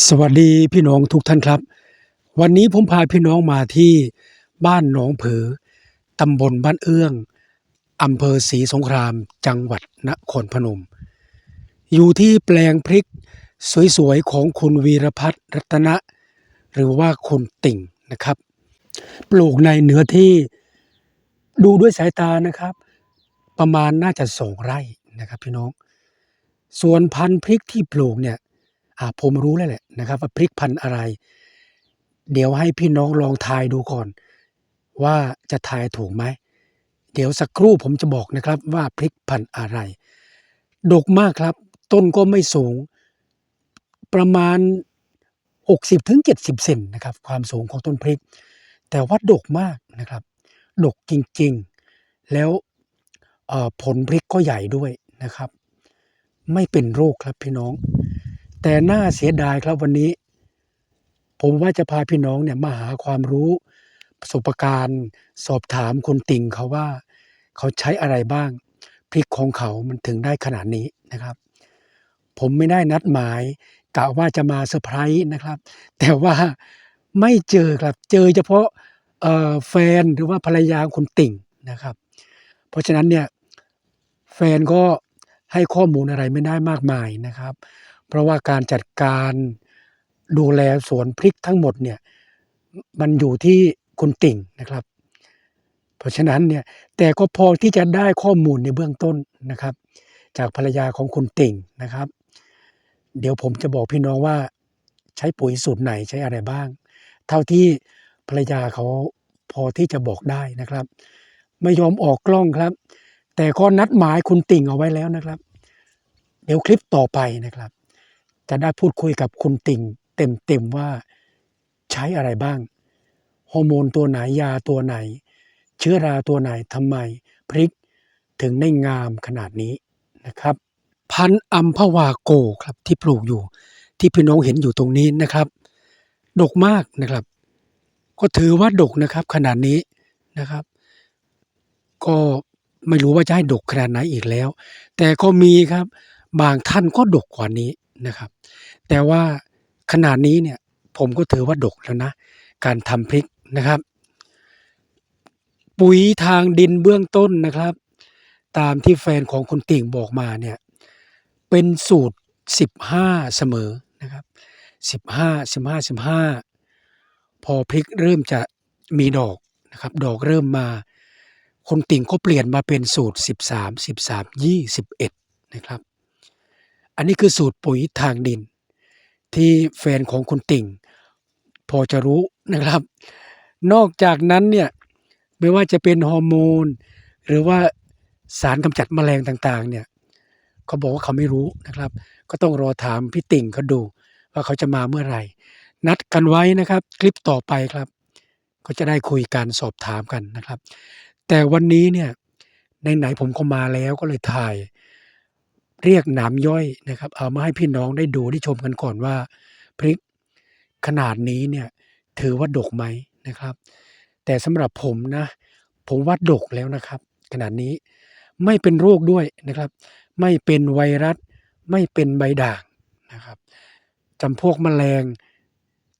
สวัสดีพี่น้องทุกท่านครับ วันนี้ผมพาพี่น้องมาที่บ้านหนองผือตำบลบ้านเอื้องอำเภอศรีสงคราม จังหวัดนครพนม อยู่ที่แปลงพริกสวยๆของคุณวีรพัฒน์รัตนะ หรือว่าคุณติ่งนะครับ ปลูกในเนื้อที่ดูด้วยสายตานะครับ ประมาณน่าจะสองไร่นะครับพี่น้อง ส่วนพันธุ์พริกที่ปลูกเนี่ย ผมรู้แล้วแหละนะครับ ว่าพริกพันธุ์อะไร เดี๋ยวให้พี่น้องลองทายดูก่อน ว่าจะทายถูกไหม เดี๋ยวสักครู่ผมจะบอกนะครับว่าพริกพันธุ์อะไร ดกมากครับ ต้นก็ไม่สูง ประมาณ 60ถึง70เซนนะครับ ความสูงของต้นพริก แต่ว่าดกมากนะครับ ดกจริงๆ แล้วผลพริกก็ใหญ่ด้วยนะครับ ไม่เป็นโรคครับพี่น้อง แต่น่าเสียดายครับวันนี้ ผมว่าจะพาพี่น้องเนี่ยมาหาความรู้ประสบการณ์ สอบถามคุณติ่งเขาว่า เขาใช้อะไรบ้าง พริกของเขามันถึงได้ขนาดนี้นะครับ ผมไม่ได้นัดหมายกะว่าจะมาเซอร์ไพรส์นะครับ แต่ว่าไม่เจอครับเจอเฉพาะแฟนหรือว่าภรรยาคุณติ่งนะครับ เพราะฉะนั้นเนี่ยแฟนก็ให้ข้อมูลอะไรไม่ได้มากมายนะครับ เพราะว่าการจัดการดูแลสวนพริกทั้งหมดเนี่ยมันอยู่ที่คุณติ่งนะครับ เพราะฉะนั้นเนี่ยแต่ก็พอที่จะได้ข้อมูลในเบื้องต้นนะครับ จากภรรยาของคุณติ่งนะครับ เดี๋ยวผมจะบอกพี่น้องว่าใช้ปุ๋ยสูตรไหนใช้อะไรบ้าง เท่าที่ภรรยาเขาพอที่จะบอกได้นะครับ ไม่ยอมออกกล้องครับ แต่ก็นัดหมายคุณติ่งเอาไว้แล้วนะครับ เดี๋ยวคลิปต่อไปนะครับ จะได้พูดคุยกับคุณติ่งเต็มๆว่าใช้อะไรบ้างฮอร์โมนตัวไหนยาตัวไหน เชื้อราตัวไหนทำไมพริกถึงได้งามขนาดนี้นะครับ พันอัมพวาโกครับที่ปลูกอยู่ ที่พี่น้องเห็นอยู่ตรงนี้นะครับ ดกมากนะครับ ก็ถือว่าดกนะครับขนาดนี้นะครับ ก็ไม่รู้ว่าจะให้ดกขนาดไหนอีกแล้ว แต่ก็มีครับบางท่านก็ดกกว่านี้ นะครับ แต่ว่าขนาดนี้เนี่ยผมก็ถือว่าดกแล้วนะ การทำพริกนะครับ ปุ๋ยทางดินเบื้องต้นนะครับ ตามที่แฟนของคุณติ่งบอกมาเนี่ยเป็นสูตร 15 เสมอนะครับ15 15 15 พอพริกเริ่มจะมีดอกนะครับ ดอกเริ่มมาคนติ่งก็เปลี่ยนมาเป็นสูตร 13 13 21 นะครับ อันนี้คือสูตรปุ๋ยทางดิน ที่แฟนของคุณติ่ง พอจะรู้นะครับ นอกจากนั้นเนี่ยไม่ว่าจะเป็นฮอร์โมน หรือว่าสารกำจัดแมลงต่างๆเนี่ยเขาบอกว่าเขาไม่รู้นะครับ ก็ต้องรอถามพี่ติ่งเขาดู ว่าเขาจะมาเมื่อไหร่ นัดกันไว้นะครับ คลิปต่อไปครับ ก็จะได้คุยกันสอบถามกันนะครับ แต่วันนี้เนี่ยในไหนผมก็มาแล้วก็เลยถ่าย เรียกหนามย่อยนะครับ เอามาให้พี่น้องได้ดูได้ชมกันก่อนว่า พริกขนาดนี้เนี่ยถือว่าดกไหมนะครับ แต่สำหรับผมนะ ผมว่าดกแล้วนะครับ ขนาดนี้ไม่เป็นโรคด้วยนะครับ ไม่เป็นไวรัส ไม่เป็นใบด่างนะครับจำพวกแมลง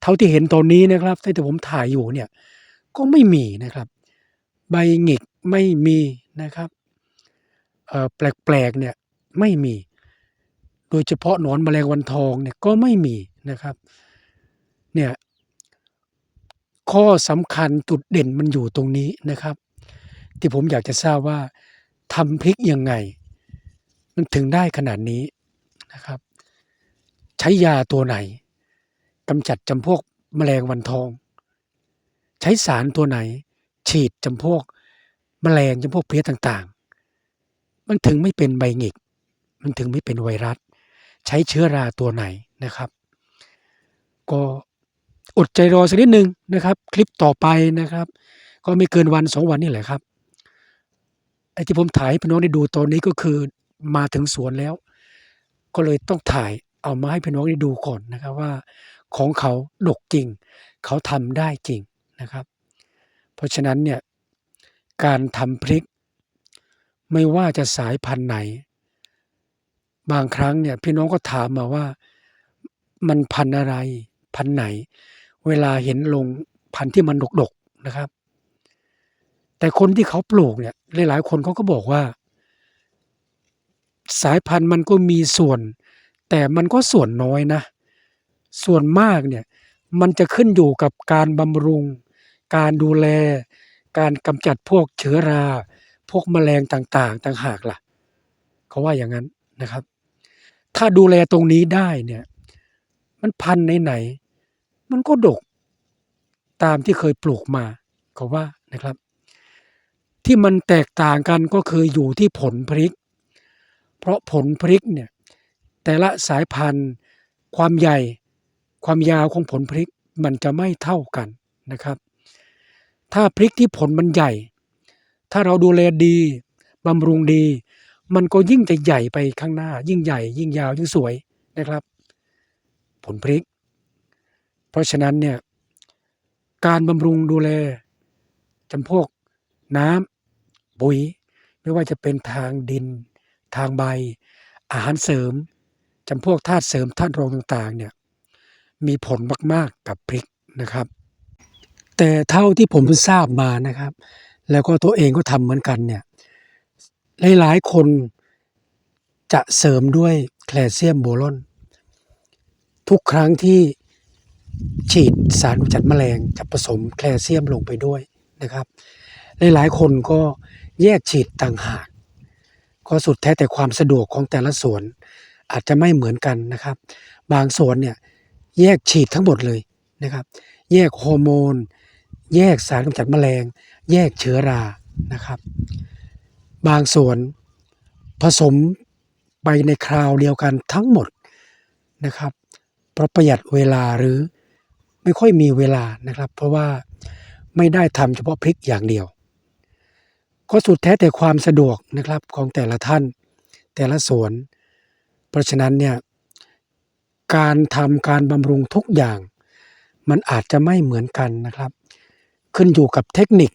เท่าที่เห็นตอนนี้นะครับที่ผมถ่ายอยู่เนี่ยก็ไม่มีนะครับ ใบหงิกไม่มีนะครับเอ่อแปลกๆเนี่ย ไม่มี โดยเฉพาะหนอนแมลงวันทองเนี่ยก็ไม่มีนะครับเนี่ยข้อสำคัญจุดเด่นมันอยู่ตรงนี้นะครับ ที่ผมอยากจะทราบว่าทำพริกยังไง มันถึงได้ขนาดนี้นะครับ ใช้ยาตัวไหนกำจัดจำพวกแมลงวันทอง ใช้สารตัวไหน ฉีดจำพวกแมลงจำพวกเพลี้ยต่างๆ มันถึงไม่เป็นใบหงิก มันถึงไม่เป็นไวรัส ใช้เชื้อราตัวไหนนะครับ ก็อดใจรอสักนิดหนึ่งนะครับ คลิปต่อไปนะครับ ก็ไม่เกินวันสองวันนี่แหละครับไอ้ที่ผมถ่ายพี่น้องได้ดูตอนนี้ก็คือมาถึงสวนแล้ว ก็เลยต้องถ่ายเอามาให้พี่น้องได้ดูก่อนนะครับว่าของเขาดกจริง เขาทำได้จริงนะครับ เพราะฉะนั้นเนี่ยการทำพริก ไม่ว่าจะสายพันธุ์ไหน บางครั้งเนี่ยพี่น้องก็ถามมาว่ามันพันอะไร พันไหน เวลาเห็นลงพันที่มันดกๆนะครับ แต่คนที่เขาปลูกเนี่ยหลายๆคนเขาก็บอกว่า สายพันธุ์มันก็มีส่วน แต่มันก็ส่วนน้อยนะ ส่วนมากเนี่ยมันจะขึ้นอยู่กับการบำรุง การดูแล การกำจัดพวกเชื้อรา พวกแมลงต่างๆ ต่างหากล่ะ เขาว่าอย่างงั้นนะครับ ถ้าดูแลตรงนี้ได้เนี่ย มันพันไหนๆมันก็ดกตามที่เคยปลูกมาเขาว่านะครับ ที่มันแตกต่างกันก็คืออยู่ที่ผลพริก เพราะผลพริกเนี่ยแต่ละสายพันธุ์ ความใหญ่ ความยาวของผลพริกมันจะไม่เท่ากันนะครับ ถ้าพริกที่ผลมันใหญ่ ถ้าเราดูแลดีบำรุงดี มันก็ยิ่งจะใหญ่ไปข้างหน้า ยิ่งใหญ่ ยิ่งยาวยิ่งสวยนะครับ ผลพริก เพราะฉะนั้นเนี่ยการบำรุงดูแลจำพวกน้ำปุ๋ย ไม่ว่าจะเป็นทางดิน ทางใบ อาหารเสริมจำพวกธาตุเสริมธาตุรองต่างๆเนี่ยมีผลมากๆกับพริกนะครับ แต่เท่าที่ผมทราบมานะครับ แล้วก็ตัวเองก็ทำเหมือนกันเนี่ย หลายๆ คนจะเสริมด้วยแคลเซียมโบรอน ทุกครั้งที่ฉีดสารกำจัดแมลงจะผสมแคลเซียมลงไปด้วยนะครับ หลายๆ คนก็แยกฉีดต่างหาก ก็สุดแท้แต่ความสะดวกของแต่ละสวนอาจจะไม่เหมือนกันนะครับ บางสวนเนี่ยแยกฉีดทั้งหมดเลยนะครับ แยกฮอร์โมน แยกสารกำจัดแมลง แยกเชื้อรานะครับ บางสวนผสมไปในคราวเดียวกันทั้งหมดนะครับเพราะประหยัดเวลาหรือไม่ค่อยมีเวลานะครับ เพราะว่าไม่ได้ทำเฉพาะพริกอย่างเดียว ก็สุดแท้แต่ความสะดวกนะครับของแต่ละท่านแต่ละสวน เพราะฉะนั้นเนี่ยการทำการบำรุงทุกอย่าง มันอาจจะไม่เหมือนกันนะครับ ขึ้นอยู่กับเทคนิค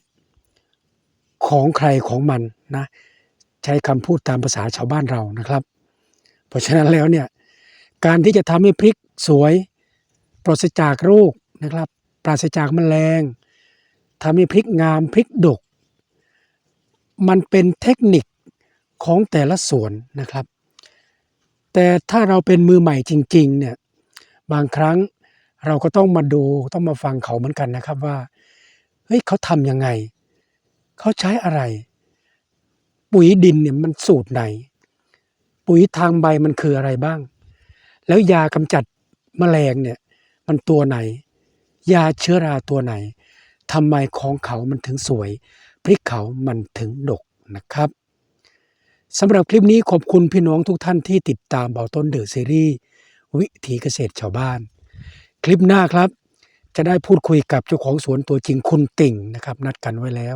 ของใครของมันนะใช้คำพูดตามภาษาชาวบ้านเรานะครับ เพราะฉะนั้นแล้วเนี่ยการที่จะทำให้พริกสวย ปราศจากโรคนะครับ ปราศจากแมลงทำให้พริกงามพริกดก มันเป็นเทคนิคของแต่ละสวนนะครับ แต่ถ้าเราเป็นมือใหม่จริงๆเนี่ยบางครั้งเราก็ต้องมาดูต้องมาฟังเขาเหมือนกันนะครับว่าเฮ้ยเขาทำยังไง เขาใช้อะไร ปุ๋ยดินเนี่ยมันสูตรไหน ปุ๋ยทางใบมันคืออะไรบ้าง แล้วยากำจัดแมลงเนี่ยมันตัวไหน ยาเชื้อราตัวไหนทำไมของเขามันถึงสวย พริกเขามันถึงดกนะครับสำหรับคลิปนี้ขอบคุณพี่น้องทุกท่านที่ติดตามเบาต้นเดอะซีรีส์วิถีเกษตรชาวบ้าน คลิปหน้าครับ จะได้พูดคุยกับเจ้าของสวนตัวจริงคุณติ่งนะครับ นัดกันไว้แล้ว